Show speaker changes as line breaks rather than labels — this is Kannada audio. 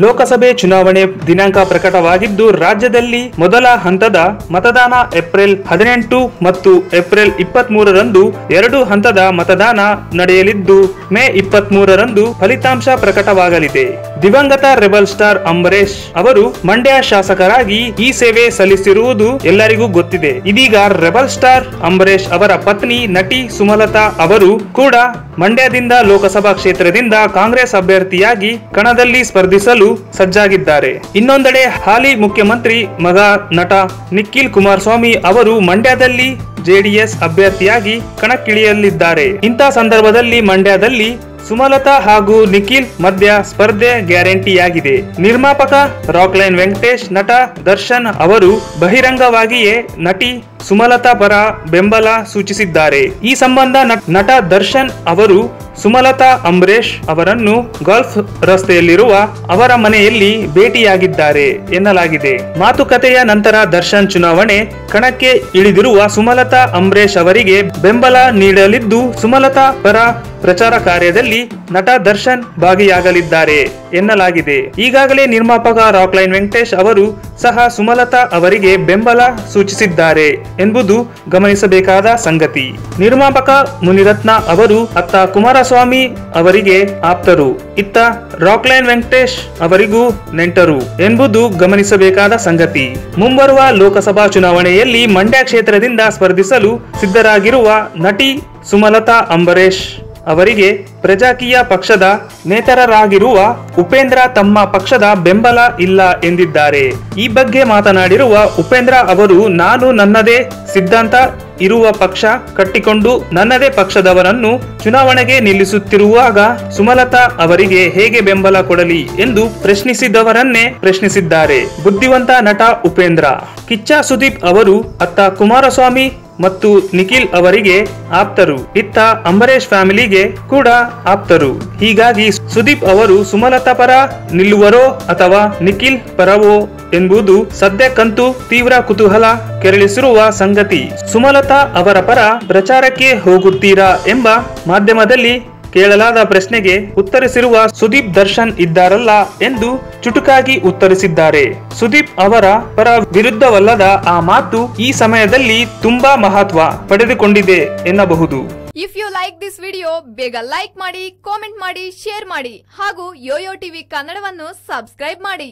ಲೋಕಸಭೆ ಚುನಾವಣೆ ದಿನಾಂಕ ಪ್ರಕಟವಾಗಿದ್ದು, ರಾಜ್ಯದಲ್ಲಿ ಮೊದಲ ಹಂತದ ಮತದಾನ ಏಪ್ರಿಲ್ ಹದಿನೆಂಟು ಮತ್ತು ಏಪ್ರಿಲ್ ಇಪ್ಪತ್ತ್ ಮೂರರಂದು ಎರಡು ಹಂತದ ಮತದಾನ ನಡೆಯಲಿದ್ದು, ಮೇ ಇಪ್ಪತ್ತ್ ಮೂರರಂದು ಫಲಿತಾಂಶ ಪ್ರಕಟವಾಗಲಿದೆ. ದಿವಂಗತ ರೆಬಲ್ ಸ್ಟಾರ್ ಅಂಬರೇಶ್ ಅವರು ಮಂಡ್ಯ ಶಾಸಕರಾಗಿ ಈ ಸೇವೆ ಸಲ್ಲಿಸಿರುವುದು ಎಲ್ಲರಿಗೂ ಗೊತ್ತಿದೆ. ಇದೀಗ ರೆಬಲ್ ಸ್ಟಾರ್ ಅಂಬರೀಶ್ ಅವರ ಪತ್ನಿ ನಟಿ ಸುಮಲತಾ ಅವರು ಕೂಡ ಮಂಡ್ಯದಿಂದ ಲೋಕಸಭಾ ಕ್ಷೇತ್ರದಿಂದ ಕಾಂಗ್ರೆಸ್ ಅಭ್ಯರ್ಥಿಯಾಗಿ ಕಣದಲ್ಲಿ ಸ್ಪರ್ಧಿಸಲು ಸಜ್ಜಾಗಿದ್ದಾರೆ. ಇನ್ನೊಂದೆಡೆ ಹಾಲಿ ಮುಖ್ಯಮಂತ್ರಿ ಮಗ ನಟ ನಿಖಿಲ್ ಕುಮಾರಸ್ವಾಮಿ ಅವರು ಮಂಡ್ಯದಲ್ಲಿ ಜೆಡಿಎಸ್ ಅಭ್ಯರ್ಥಿಯಾಗಿ ಕಣಕ್ಕಿಳಿಯಲಿದ್ದಾರೆ. ಇಂಥ ಸಂದರ್ಭದಲ್ಲಿ ಮಂಡ್ಯದಲ್ಲಿ ಸುಮಲತಾ ಹಾಗೂ ನಿಖಿಲ್ ಮಧ್ಯ ಸ್ಪರ್ಧೆ ಗ್ಯಾರಂಟಿಯಾಗಿದೆ. ನಿರ್ಮಾಪಕ ರಾಕ್ಲೈನ್ ವೆಂಕಟೇಶ್, ನಟ ದರ್ಶನ್ ಅವರು ಬಹಿರಂಗವಾಗಿಯೇ ನಟಿ ಸುಮಲತಾ ಪರ ಬೆಂಬಲ ಸೂಚಿಸಿದ್ದಾರೆ. ಈ ಸಂಬಂಧ ನಟ್- ದರ್ಶನ್ ಅವರು ಸುಮಲತಾ ಅಂಬರೀಶ್ ಅವರನ್ನು ಗಲ್ಫ್ ರಸ್ತೆಯಲ್ಲಿರುವ ಅವರ ಮನೆಯಲ್ಲಿ ಭೇಟಿಯಾಗಿದ್ದಾರೆ ಎನ್ನಲಾಗಿದೆ. ಮಾತುಕತೆಯ ನಂತರ ದರ್ಶನ್ ಚುನಾವಣೆ ಕಣಕ್ಕೆ ಇಳಿದಿರುವ ಸುಮಲತಾ ಅಂಬರೀಶ್ ಅವರಿಗೆ ಬೆಂಬಲ ನೀಡಲಿದ್ದು ಸುಮಲತಾ ಪರ ಪ್ರಚಾರ ಕಾರ್ಯದಲ್ಲಿ ನಟ ದರ್ಶನ್ ಭಾಗಿಯಾಗಲಿದ್ದಾರೆ ಎನ್ನಲಾಗಿದೆ. ಈಗಾಗಲೇ ನಿರ್ಮಾಪಕ ರಾಕ್ಲೈನ್ ವೆಂಕಟೇಶ್ ಅವರು ಸಹ ಸುಮಲತಾ ಅವರಿಗೆ ಬೆಂಬಲ ಸೂಚಿಸಿದ್ದಾರೆ ಎಂಬುದು ಗಮನಿಸಬೇಕಾದ ಸಂಗತಿ. ನಿರ್ಮಾಪಕ ಮುನಿರತ್ನ ಅವರು ಅತ್ತ ಕುಮಾರಸ್ವಾಮಿ ಅವರಿಗೆ ಆಪ್ತರು. ಇತ್ತ ರಾಕ್ಲೈನ್ ವೆಂಕಟೇಶ್ ಅವರಿಗೂ ನೆಂಟರು ಎಂಬುದು ಗಮನಿಸಬೇಕಾದ ಸಂಗತಿ. ಮುಂಬರುವ ಲೋಕಸಭಾ ಚುನಾವಣೆಯಲ್ಲಿ ಮಂಡ್ಯ ಕ್ಷೇತ್ರದಿಂದ ಸ್ಪರ್ಧಿಸಲು ಸಿದ್ಧರಾಗಿರುವ ನಟಿ ಸುಮಲತಾ ಅಂಬರೀಶ್ ಅವರಿಗೆ ಪ್ರಜಾಕೀಯ ಪಕ್ಷದ ನೇತರರಾಗಿರುವ ಉಪೇಂದ್ರ ತಮ್ಮ ಪಕ್ಷದ ಬೆಂಬಲ ಇಲ್ಲ ಎಂದಿದ್ದಾರೆ. ಈ ಬಗ್ಗೆ ಮಾತನಾಡಿರುವ ಉಪೇಂದ್ರ ಅವರು, ನಾನು ನನ್ನದೇ ಸಿದ್ಧಾಂತ ಇರುವ ಪಕ್ಷ ಕಟ್ಟಿಕೊಂಡು ನನ್ನದೇ ಪಕ್ಷದವರನ್ನು ಚುನಾವಣೆಗೆ ನಿಲ್ಲಿಸುತ್ತಿರುವಾಗ ಸುಮಲತಾ ಅವರಿಗೆ ಹೇಗೆ ಬೆಂಬಲ ಕೊಡಲಿ ಎಂದು ಪ್ರಶ್ನಿಸಿದವರನ್ನೇ ಪ್ರಶ್ನಿಸಿದ್ದಾರೆ. ಬುದ್ಧಿವಂತ ನಟ ಉಪೇಂದ್ರ. ಕಿಚ್ಚ ಸುದೀಪ್ ಅವರು, ಅತ್ತ ಕುಮಾರಸ್ವಾಮಿ ಮತ್ತು ನಿಖಿಲ್ ಅವರಿಗೆ ಆಪ್ತರು. ಇತ್ತ ಅಂಬರೀಶ್ ಫ್ಯಾಮಿಲಿಗೆ ಕೂಡ ಆಪ್ತರು. ಹೀಗಾಗಿ ಸುದೀಪ್ ಅವರು ಸುಮಲತಾ ಪರ ನಿಲ್ಲುವರೋ ಅಥವಾ ನಿಖಿಲ್ ಪರವೋ ಎಂಬುದು ಸದ್ಯಕ್ಕಂತೂ ತೀವ್ರ ಕುತೂಹಲ ಕೆರಳಿಸಿರುವ ಸಂಗತಿ. ಸುಮಲತಾ ಅವರ ಪರ ಪ್ರಚಾರಕ್ಕೆ ಹೋಗುತ್ತೀರಾ ಎಂಬ ಮಾಧ್ಯಮದಲ್ಲಿ ಕೇಳಲಾದ ಪ್ರಶ್ನೆಗೆ ಉತ್ತರಿಸಿರುವ ಸುದೀಪ್ ದರ್ಶನ್ ಇದ್ದಾರಲ್ಲ ಎಂದು ಚುಟುಕಾಗಿ ಉತ್ತರಿಸಿದ್ದಾರೆ. ಸುದೀಪ್ ಅವರ ಪರ ವಿರುದ್ಧವಲ್ಲದ ಆ ಮಾತು ಈ ಸಮಯದಲ್ಲಿ ತುಂಬಾ ಮಹತ್ವ ಪಡೆದುಕೊಂಡಿದೆ ಎನ್ನಬಹುದು.
If you like this video ಬೇಗ ಲೈಕ್ ಮಾಡಿ ಕಾಮೆಂಟ್ ಮಾಡಿ ಶೇರ್ ಮಾಡಿ ಹಾಗೂ ಯೋಯೋ ಟಿವಿ ಕನ್ನಡವನ್ನು ಸಬ್ಸ್ಕ್ರೈಬ್ ಮಾಡಿ.